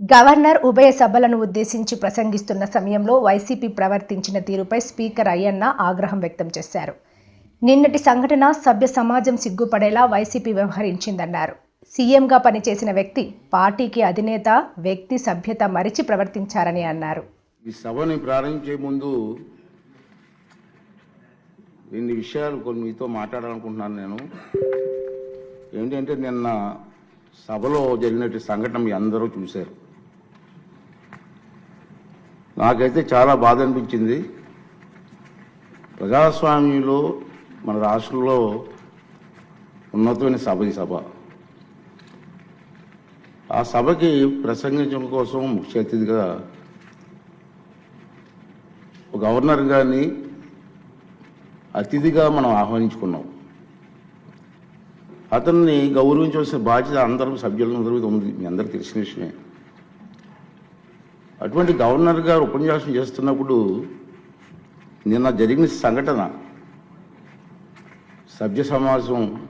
Governor ఉభయ సభలను ఉద్దేశించి ప్రసంగిస్తున్న సమయంలో వైసీపీ ప్రవర్తించిన తీరుపై స్పీకర్ అయ్యన్న ఆగ్రహం వ్యక్తం చేశారు. నిన్నటి సంఘటన సభ్య సమాజం సిగ్గుపడేలా వైసీపీ వ్యవహరించిందన్నారు. సీఎంగా పనిచేసిన వ్యక్తి పార్టీకి అధినేత వ్యక్తి సభ్యత మరిచి ప్రవర్తించారని అన్నారు. ఈ సభని ప్రారంభించే ముందు రెండు విషయాలు కొన్ని మీతో మాట్లాడాలనుకుంటున్నాను నేను. ఏంటంటే నిన్న సభలో జరిగినటువంటి సంఘటన మీ అందరూ చూశారు. నాకైతే చాలా బాధ అనిపించింది. ప్రజాస్వామ్యంలో మన రాష్ట్రంలో ఉన్నతమైన సభ ఈ సభ. ఆ సభకి ప్రసంగించడం కోసం ముఖ్య అతిథిగా గవర్నర్ గారిని అతిథిగా మనం ఆహ్వానించుకున్నాం. అతన్ని గౌరవించవలసిన బాధ్యత అందరం సభ్యులందరూ ఉంది. మీ అందరికి తెలిసిన విషయమే. అటువంటి గవర్నర్ గారు ఉపన్యాసం చేస్తున్నప్పుడు నిన్న జరిగిన సంఘటన సభ్య సమాజం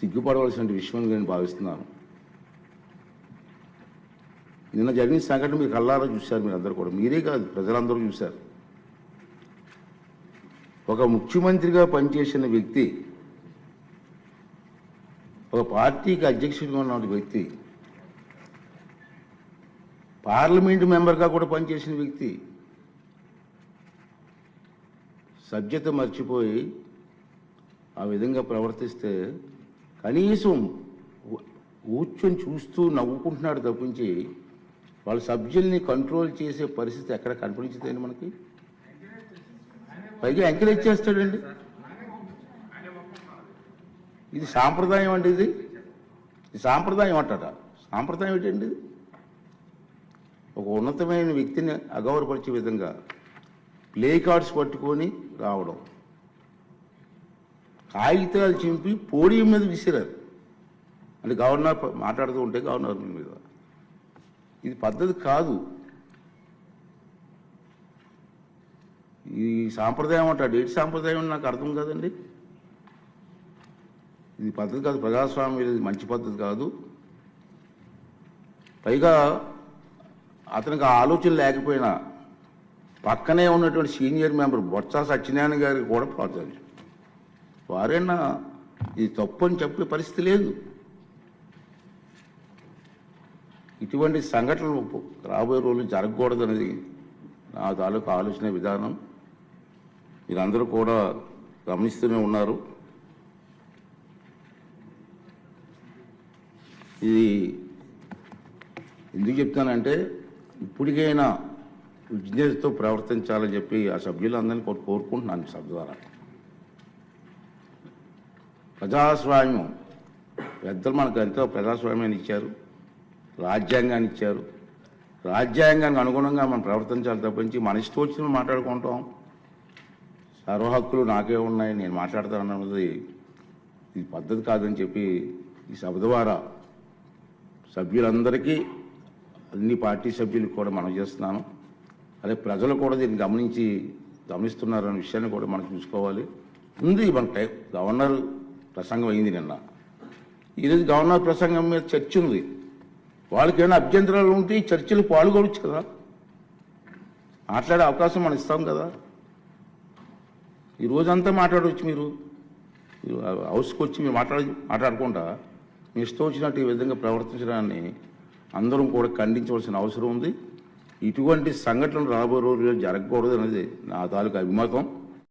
సిగ్గుపడవలసిన విషయం నేను భావిస్తున్నాను. నిన్న జరిగిన సంఘటన మీరు కళ్ళారా చూశారు మీరు అందరూ కూడా. మీరే కాదు ప్రజలందరూ చూశారు. ఒక ముఖ్యమంత్రిగా పనిచేసిన వ్యక్తి ఒక పార్టీకి అధ్యక్షుడిగా ఉన్న వ్యక్తి పార్లమెంటు మెంబర్గా కూడా పనిచేసిన వ్యక్తి సభ్యత మర్చిపోయి ఆ విధంగా ప్రవర్తిస్తే కనీసం కూర్చొని చూస్తూ నవ్వుకుంటున్నాడు తప్పించి వాళ్ళ సభ్యుల్ని కంట్రోల్ చేసే పరిస్థితి ఎక్కడ కనిపించదండి మనకి? పైగా ఎంకరేజ్ చేస్తాడండి. ఇది సాంప్రదాయం అండి ఇది సాంప్రదాయం అంటారా? సాంప్రదాయం ఏంటండి ఇది? ఒక ఉన్నతమైన వ్యక్తిని అగౌరవపరిచే విధంగా ప్లే కార్డ్స్ పట్టుకొని రావడం. కాగితాలు చింపి పోడియం మీద విసిరారు. అంటే గవర్నర్ మాట్లాడుతూ ఉంటే గవర్నర్ మీద. ఇది పద్ధతి కాదు. ఈ సాంప్రదాయం అంటాడు ఏటి సాంప్రదాయం నాకు అర్థం కాదండి. ఇది పద్ధతి కాదు. ప్రజాస్వామ్యం ఇది మంచి పద్ధతి కాదు. పైగా అతనికి ఆలోచన లేకపోయినా పక్కనే ఉన్నటువంటి సీనియర్ మెంబర్ బొత్స సత్యనారాయణ గారికి కూడా ప్రోత్సహించారు వారైనా ఇది తప్పు అని చెప్పే పరిస్థితి లేదు. ఇటువంటి సంఘటనలు రాబోయే రోజులు జరగకూడదు అనేది నా తాలూకు ఆలోచన విధానం. మీరందరూ కూడా గమనిస్తూనే ఉన్నారు. ఇది ఎందుకు చెప్తానంటే ఇప్పటికైనా విజ్ఞతతో ప్రవర్తించాలని చెప్పి ఆ సభ్యులందరినీ కూడా కోరుకుంటున్నాను సభ ద్వారా. ప్రజాస్వామ్యం పెద్దలు మనకు ఎంతో ప్రజాస్వామ్యాన్ని ఇచ్చారు రాజ్యాంగాన్ని ఇచ్చారు. రాజ్యాంగానికి అనుగుణంగా మనం ప్రవర్తించాలి తప్పించి మన ఇష్టం వచ్చిన మాట్లాడుకుంటాం. సర్వహక్కులు నాకే ఉన్నాయి నేను మాట్లాడతాను అన్నది ఇది పద్ధతి కాదని చెప్పి ఈ సభ ద్వారా సభ్యులందరికీ అన్ని పార్టీ సభ్యులకు కూడా మనం చేస్తున్నాను. అదే ప్రజలు కూడా దీన్ని గమనించి గమనిస్తున్నారనే విషయాన్ని కూడా మనం చూసుకోవాలి. ఉంది మన గవర్నర్ ప్రసంగం అయింది నిన్న. ఈరోజు గవర్నర్ ప్రసంగం మీద చర్చ ఉంది. వాళ్ళకి ఏమైనా అభ్యంతరాలు ఉంటే ఈ చర్చలు పాల్గొనవచ్చు కదా. మాట్లాడే అవకాశం మనం ఇస్తాం కదా. ఈ రోజంతా మాట్లాడవచ్చు మీరు. హౌస్కి వచ్చి మీరు మాట్లాడ మాట్లాడకుండా మీ ఇష్టం వచ్చినట్టు ఈ విధంగా ప్రవర్తించడాన్ని అందరం కూడా ఖండించవలసిన అవసరం ఉంది. ఇటువంటి సంఘటనలు రాబోయే రోజుల్లో జరగకూడదు అనేది నా తాలూకు అభిమతం.